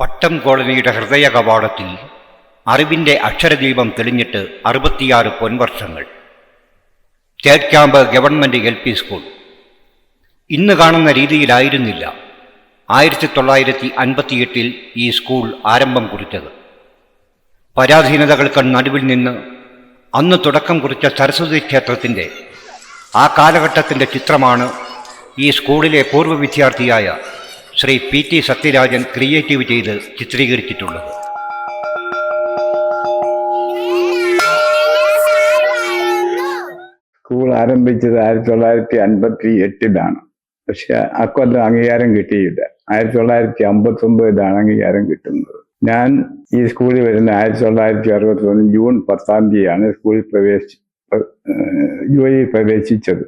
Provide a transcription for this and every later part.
പട്ടം കോളനിയുടെ ഹൃദയ കവാടത്തിൽ അറിവിന്റെ അക്ഷരദീപം തെളിഞ്ഞിട്ട് അറുപത്തിയാറ് പൊൻവർഷങ്ങൾ. State camp government L P school. ഇന്ന് കാണുന്ന രീതിയിലായിരുന്നില്ല ആയിരത്തി തൊള്ളായിരത്തി അൻപത്തിയെട്ടിൽ ഈ സ്കൂൾ ആരംഭം കുറിച്ചത്. പരാധീനതകൾക്ക് നടുവിൽ നിന്ന് അന്ന് തുടക്കം കുറിച്ച സരസ്വതി ക്ഷേത്രത്തിന്റെ ആ കാലഘട്ടത്തിന്റെ ചിത്രമാണ് ഈ സ്കൂളിലെ പൂർവ വിദ്യാർത്ഥിയായ Sri P T Satyarajan creative ചെയ്ത് ചിത്രീകരിച്ചിട്ടുള്ളത്. സ്കൂൾ ആരംഭിച്ചത് ആയിരത്തി തൊള്ളായിരത്തി അൻപത്തി എട്ടിലാണ് പക്ഷെ അക്കൊല്ലം അംഗീകാരം കിട്ടിയില്ല. ആയിരത്തി തൊള്ളായിരത്തി അമ്പത്തി ഒമ്പതിലാണ് അംഗീകാരം കിട്ടുന്നത്. ഞാൻ ഈ സ്കൂളിൽ വരുന്ന ആയിരത്തി തൊള്ളായിരത്തി അറുപത്തി ഒന്ന് ജൂൺ പത്താം തീയതിയാണ് സ്കൂളിൽ പ്രവേശി ജോലിയിൽ പ്രവേശിച്ചത്.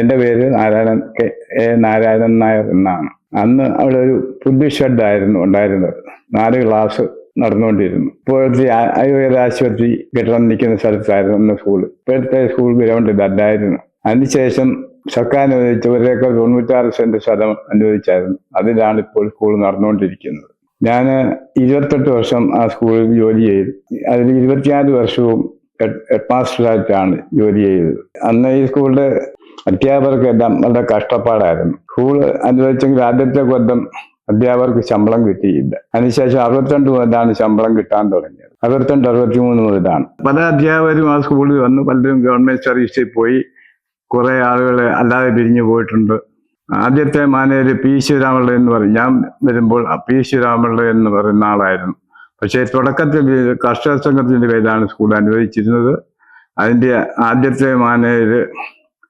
എന്റെ പേര് നാരായണൻ കെ എ നാരായണൻ നായർ എന്നാണ്. അന്ന് അവിടെ ഒരു പുല്ല് ഷെഡായിരുന്നു ഉണ്ടായിരുന്നത്. നാല് ക്ലാസ് നടന്നുകൊണ്ടിരുന്നു. ഇപ്പോഴത്തെ ആയുർവേദ ആശുപത്രി കെട്ടിടം നിൽക്കുന്ന സ്ഥലത്തായിരുന്നു അന്ന് സ്കൂൾ ഇപ്പോഴത്തെ സ്കൂൾ ഗ്രൗണ്ട് ഇതല്ലായിരുന്നു അതിനുശേഷം സർക്കാർ അനുവദിച്ച ഒരേക്കർ തൊണ്ണൂറ്റാറ് സെന്റ് സ്ഥലം അനുവദിച്ചായിരുന്നു. അതിലാണ് ഇപ്പോൾ സ്കൂൾ നടന്നുകൊണ്ടിരിക്കുന്നത്. ഞാൻ ഇരുപത്തെട്ട് വർഷം ആ സ്കൂളിൽ ജോലി ചെയ്തു. അതിൽ ഇരുപത്തിനാല് വർഷവും ഹെഡ് മാസ്റ്ററായിട്ടാണ് ജോലി ചെയ്തത്. അന്ന് ഈ സ്കൂളിലെ അധ്യാപകർക്കെല്ലാം വളരെ കഷ്ടപ്പാടായിരുന്നു. സ്കൂൾ അനുവദിച്ചെങ്കിൽ ആദ്യത്തെ കൊല്ലം അധ്യാപകർക്ക് ശമ്പളം കിട്ടിയില്ല. അതിനുശേഷം അറുപത്തിരണ്ട് മുതലാണ് ശമ്പളം കിട്ടാൻ തുടങ്ങിയത്. അറുപത്തിരണ്ട് അറുപത്തി മൂന്ന് മുതലാണ്. പല അധ്യാപകരും ആ സ്കൂളിൽ വന്നു. പലരും ഗവൺമെന്റ് സർവീസിൽ പോയി. കുറെ ആളുകൾ അല്ലാതെ പിരിഞ്ഞു പോയിട്ടുണ്ട്. ആദ്യത്തെ മാനേജർ പി ശിവരാമള്ള എന്ന് പറയും. ഞാൻ വരുമ്പോൾ പി ശിവരാമള്ള എന്ന് പറയുന്ന ആളായിരുന്നു. പക്ഷേ തുടക്കത്തിൽ കർഷക സംഘത്തിന്റെ പേരിലാണ് സ്കൂൾ അനുവദിച്ചിരുന്നത്. അതിന്റെ ആദ്യത്തെ മാനേജർ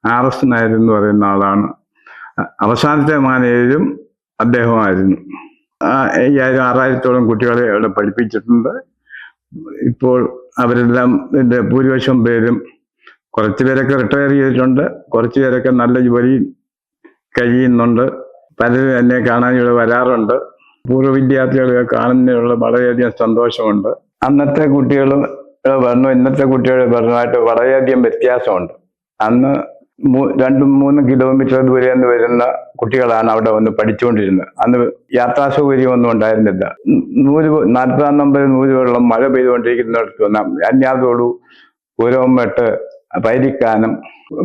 ആർ എസ് നായർ എന്ന് പറയുന്ന ആളാണ്. അവസാനത്തെ മാനേജരും അദ്ദേഹമായിരുന്നു അയ്യായിരം ആറായിരത്തോളം കുട്ടികളെ അവിടെ പഠിപ്പിച്ചിട്ടുണ്ട്. ഇപ്പോൾ അവരെല്ലാം എന്റെ ഭൂരിപക്ഷം പേരും കുറച്ച് പേരൊക്കെ റിട്ടയർ ചെയ്തിട്ടുണ്ട്. കുറച്ച് പേരൊക്കെ നല്ല ജോലി കഴിയുന്നുണ്ട്. പലരും എന്നെ കാണാൻ ഇവിടെ വരാറുണ്ട്. പൂർവ വിദ്യാർത്ഥികളെ കാണുന്നതിനുള്ള വളരെയധികം സന്തോഷമുണ്ട്. അന്നത്തെ കുട്ടികൾ പറഞ്ഞു ഇന്നത്തെ കുട്ടികളുടെ പഠനമായിട്ട് വളരെയധികം വ്യത്യാസമുണ്ട്. അന്ന് രണ്ടും മൂന്നും കിലോമീറ്റർ ദൂരെ നിന്ന് വരുന്ന കുട്ടികളാണ് അവിടെ വന്ന് പഠിച്ചുകൊണ്ടിരുന്നത്. അന്ന് യാത്രാ സൗകര്യമൊന്നും ഉണ്ടായിരുന്നില്ല. നൂൽ നാൽപ്പതാം നമ്പർ നൂൽ വെള്ളം മഴ പെയ്തുകൊണ്ടിരിക്കുന്നിടത്ത് വന്ന അന്യാതോടു പൂരവമ്പെട്ട് പൈരിക്കാനം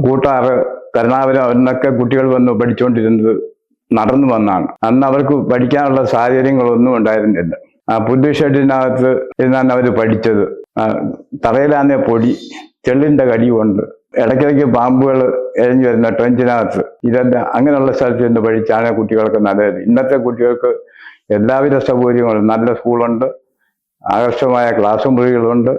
കൂട്ടാറ് കരുണാപുരം എന്നൊക്കെ കുട്ടികൾ വന്ന് പഠിച്ചുകൊണ്ടിരുന്നത് നടന്നു വന്നാണ്. അന്ന് അവർക്ക് പഠിക്കാനുള്ള സാഹചര്യങ്ങളൊന്നും ഉണ്ടായിരുന്നില്ല. ആ പുല്ല് ഷെഡിനകത്ത് ഇരുന്നാണ് അവർ പഠിച്ചത്. തറയിലാന്നെ പൊടി ചെള്ളിന്റെ കടിയുമുണ്ട് ഇടയ്ക്കിടയ്ക്ക് പാമ്പുകൾ എഴഞ്ഞു വരുന്ന ട്രെഞ്ചിനകത്ത്. ഇതെന്താ? അങ്ങനെയുള്ള സ്ഥലത്ത് നിന്ന് പഠിച്ചാണ് കുട്ടികൾക്ക് നല്ലത്. ഇന്നത്തെ കുട്ടികൾക്ക് എല്ലാവിധ സൗകര്യങ്ങളും. നല്ല സ്കൂളുണ്ട്. ആകർഷമായ ക്ലാസ് മുറികളുണ്ട്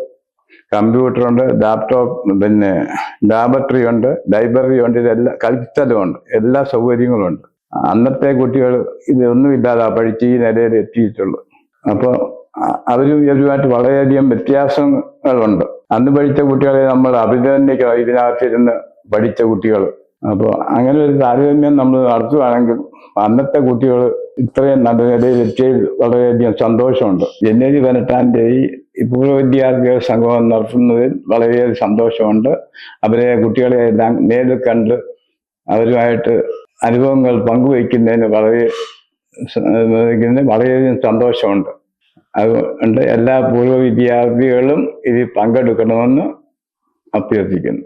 കമ്പ്യൂട്ടറുണ്ട്. ലാപ്ടോപ്പ് പിന്നെ ലാബറട്ടറി ഉണ്ട്. ലൈബ്രറി ഉണ്ട്. ഇതെല്ലാം കളിസ്ഥലമുണ്ട് എല്ലാ സൗകര്യങ്ങളും ഉണ്ട്. അന്നത്തെ കുട്ടികൾ ഇതൊന്നുമില്ലാതെ പഠിച്ച് ഈ നിലയിൽ എത്തിയിട്ടുള്ളൂ. അപ്പോൾ അവരും ഇവരുമായിട്ട് വളരെയധികം വ്യത്യാസങ്ങളുണ്ട്. അന്ന് പഠിച്ച കുട്ടികളെ നമ്മൾ അഭിനന്ദിക്കണം. ഇതിനകത്തിരുന്ന് പഠിച്ച കുട്ടികൾ. അപ്പോൾ അങ്ങനെ ഒരു താരതമ്യം നമ്മൾ നടത്തുകയാണെങ്കിൽ അന്നത്തെ കുട്ടികൾ ഇത്രയും നല്ല നിലയിൽ എത്തിയതിൽ വളരെയധികം സന്തോഷമുണ്ട്. ജനുവരി പതിനെട്ടാം ഈ പൂർവ വിദ്യാർത്ഥികൾ സംഗമം നടത്തുന്നതിൽ വളരെയധികം സന്തോഷമുണ്ട്. അവരെ കുട്ടികളെ എല്ലാം നേരിൽ കണ്ട് അവരുമായിട്ട് അനുഭവങ്ങൾ പങ്കുവയ്ക്കുന്നതിന് വളരെ വളരെയധികം സന്തോഷമുണ്ട്. അതുകൊണ്ട് എല്ലാ പൂർവ വിദ്യാർത്ഥികളും ഇതിൽ പങ്കെടുക്കണമെന്ന് അഭ്യർത്ഥിക്കുന്നു.